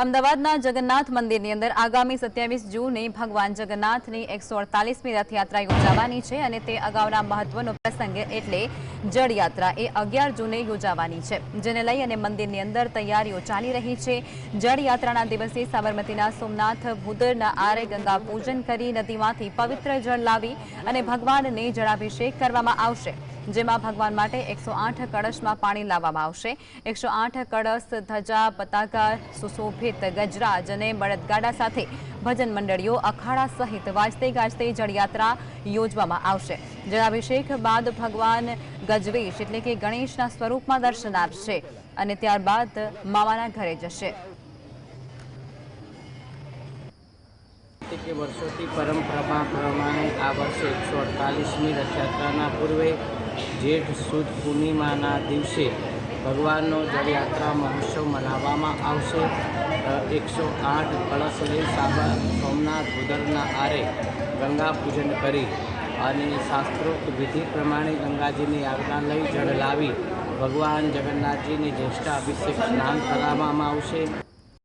અમદાવાદના જગન્નાથ મંદિરની અંદર આગામી સત્યાવીસ જૂને ભગવાન જગન્નાથની એકસો અડતાલીસમી રથયાત્રા યોજાવાની છે અને તે અગાઉના મહત્વનો પ્રસંગ એટલે જળયાત્રા. એ અગિયાર જૂને યોજાવાની છે, જેને લઈ અને મંદિરની અંદર તૈયારીઓ ચાલી રહી છે. જળયાત્રાના દિવસે સાબરમતીના સોમનાથ, ભૂદરના આરે ગંગા પૂજન કરી નદીમાંથી પવિત્ર જળ લાવી અને ભગવાનને જળાભિષેક કરવામાં આવશે. જેમાં ભગવાન માટે એકસો આઠ કળશમાં પાણી લાવવામાં આવશે. એકસો આઠ કળશ, ધજા, પતાકા, સુશોભિત ગજરાજ અને બળદગાડા સાથે ભજન મંડળીઓ અખાડા સહિત વાજતે ગાજતે જળયાત્રા યોજવામાં આવશે. જળાભિષેક બાદ ભગવાન ગજવેશ એટલે કે ગણેશના સ્વરૂપમાં દર્શન આપશે અને ત્યારબાદ મામાના ઘરે જશે. કે વર્ષોથી પરંપરા પ્રમાણે આ વર્ષે એકસો અડતાલીસમી રથયાત્રાના પૂર્વે જેઠ સુદ પૂર્ણિમાના દિવસે ભગવાનનો જળયાત્રા મહોત્સવ મનાવવામાં આવશે. એકસો આઠ કળશ લઈ સોમનાથ ઉદરના આરે ગંગા પૂજન કરી અને શાસ્ત્રોક્ત વિધિ પ્રમાણે ગંગાજીની આજ્ઞા લઈ જળ લાવી ભગવાન જગન્નાથજીની જ્યેષ્ઠાભિષેક સ્નાન કરાવવામાં આવશે.